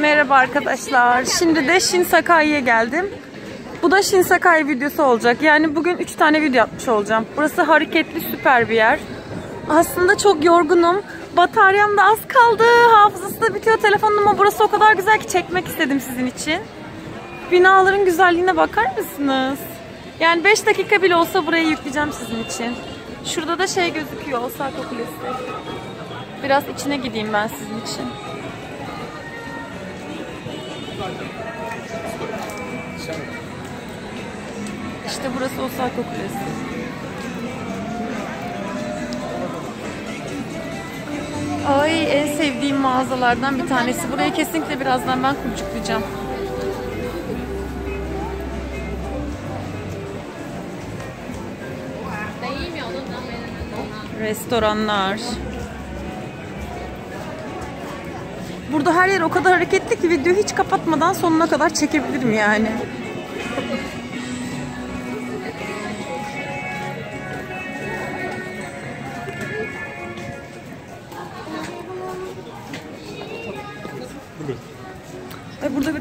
Merhaba arkadaşlar. Şimdi de Shinsakai'ye geldim. Bu da Shinsakai videosu olacak. Yani bugün 3 tane video yapmış olacağım. Burası hareketli süper bir yer. Aslında çok yorgunum. Bataryam da az kaldı. Hafızası da bitiyor telefonum ama burası o kadar güzel ki çekmek istedim sizin için. Binaların güzelliğine bakar mısınız? Yani 5 dakika bile olsa burayı yükleyeceğim sizin için. Şurada da şey gözüküyor. Osaka Kulesi. Biraz içine gideyim ben sizin için. İşte burası Osaka Kulesi. Ay en sevdiğim mağazalardan bir tanesi. Burayı kesinlikle birazdan ben kurcuklayacağım. Restoranlar. Burada her yer o kadar hareketli ki videoyu hiç kapatmadan sonuna kadar çekebilirim yani.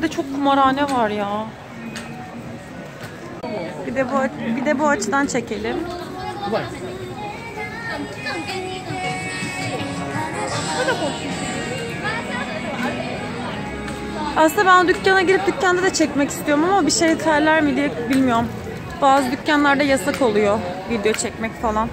Ay burada bir de çok kumarhane var ya. Bir de bu bir de bu açıdan çekelim. Aslında ben dükkana girip dükkanda da çekmek istiyorum ama bir şey terler mi diye bilmiyorum. Bazı dükkanlarda yasak oluyor video çekmek falan.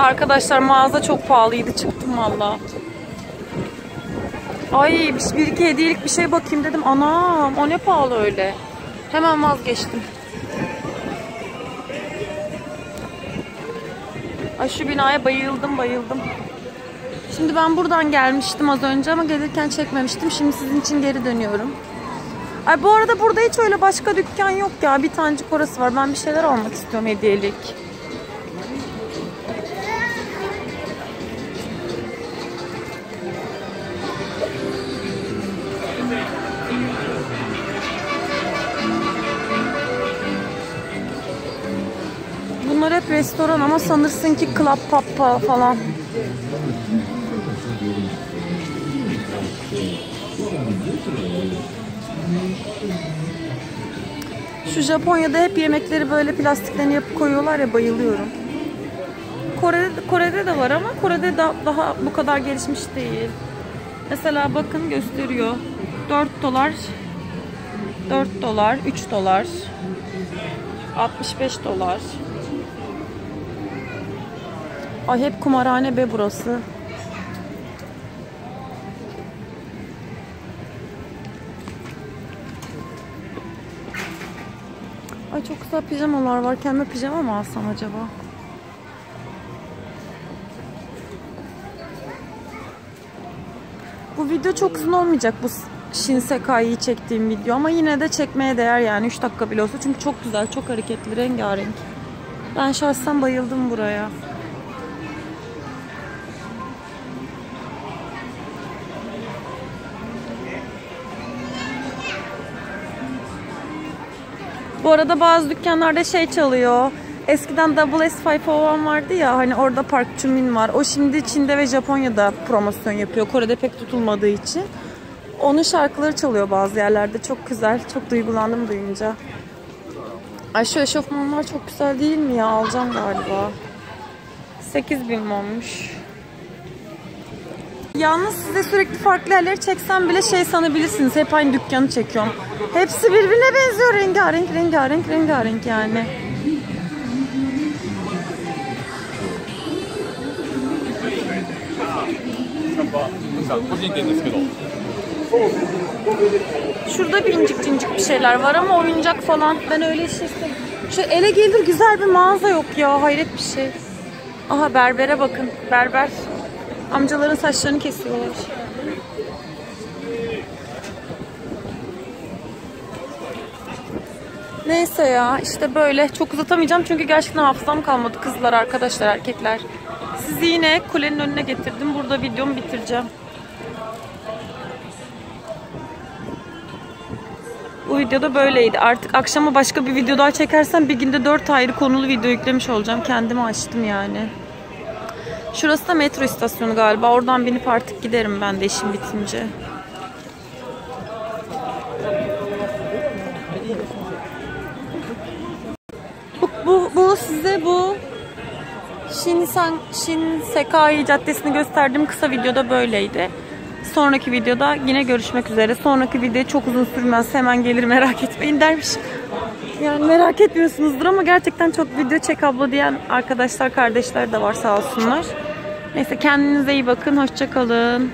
Arkadaşlar mağaza çok pahalıydı. Çıktım valla. Ay bir, bir iki hediyelik bir şey bakayım dedim. Anam o ne pahalı öyle. Hemen vazgeçtim. Ay şu binaya bayıldım bayıldım. Şimdi ben buradan gelmiştim az önce ama gelirken çekmemiştim. Şimdi sizin için geri dönüyorum. Ay bu arada burada hiç öyle başka dükkan yok ya. Bir tanecik orası var. Ben bir şeyler almak istiyorum hediyelik. Restoran ama sanırsın ki club papa falan. Şu Japonya'da hep yemekleri böyle plastiklerini yapıp koyuyorlar ya bayılıyorum. Kore'de, Kore'de de var ama Kore'de da, daha bu kadar gelişmiş değil. Mesela bakın gösteriyor. 4 dolar 4 dolar 3 dolar 65 dolar Ay hep kumarhane be burası. Ay çok güzel pijamalar var. Kendime pijama mı alsam acaba? Bu video çok uzun olmayacak bu Shinsekai'yi çektiğim video ama yine de çekmeye değer yani 3 dakika bile olsa çünkü çok güzel, çok hareketli, rengarenk. Ben şahsen bayıldım buraya. Bu arada bazı dükkanlarda şey çalıyor. Eskiden Double S501 vardı ya hani orada Park Chumin var. O şimdi Çin'de ve Japonya'da promosyon yapıyor. Kore'de pek tutulmadığı için. Onun şarkıları çalıyor bazı yerlerde. Çok güzel. Çok duygulandım duyunca. Ay şu eşofmanlar çok güzel değil mi ya? Alacağım galiba. 8000 olmuş. Yalnız size sürekli farklı yerleri çeksem bile şey sanabilirsiniz. Hep aynı dükkanı çekiyorum. Hepsi birbirine benziyor. Rengarenk, rengarenk, rengarenk yani. Şurada bir incik cincik bir şeyler var ama oyuncak falan. Ben öyle şey. Şu ele gelir güzel bir mağaza yok ya. Hayret bir şey. Aha berbere bakın. Berber. Amcaların saçlarını kesiyorlar. Neyse ya işte böyle çok uzatamayacağım çünkü gerçekten hafızam kalmadı kızlar arkadaşlar erkekler. Sizi yine kulenin önüne getirdim. Burada videomu bitireceğim. Bu videoda böyleydi. Artık akşama başka bir video daha çekersem bir günde 4 ayrı konulu video yüklemiş olacağım. Kendimi açtım yani. Şurası da metro istasyonu galiba. Oradan binip artık giderim ben de işim bitince. Bu, bu, bu size bu Shinsan, Shinsekai Caddesi'ni gösterdiğim kısa videoda böyleydi. Sonraki videoda yine görüşmek üzere. Sonraki video çok uzun sürmez. Hemen gelir merak etmeyin dermişim. Yani merak etmiyorsunuzdur ama gerçekten çok video çek abla diyen arkadaşlar, kardeşler de var sağ olsunlar. Neyse kendinize iyi bakın. Hoşçakalın.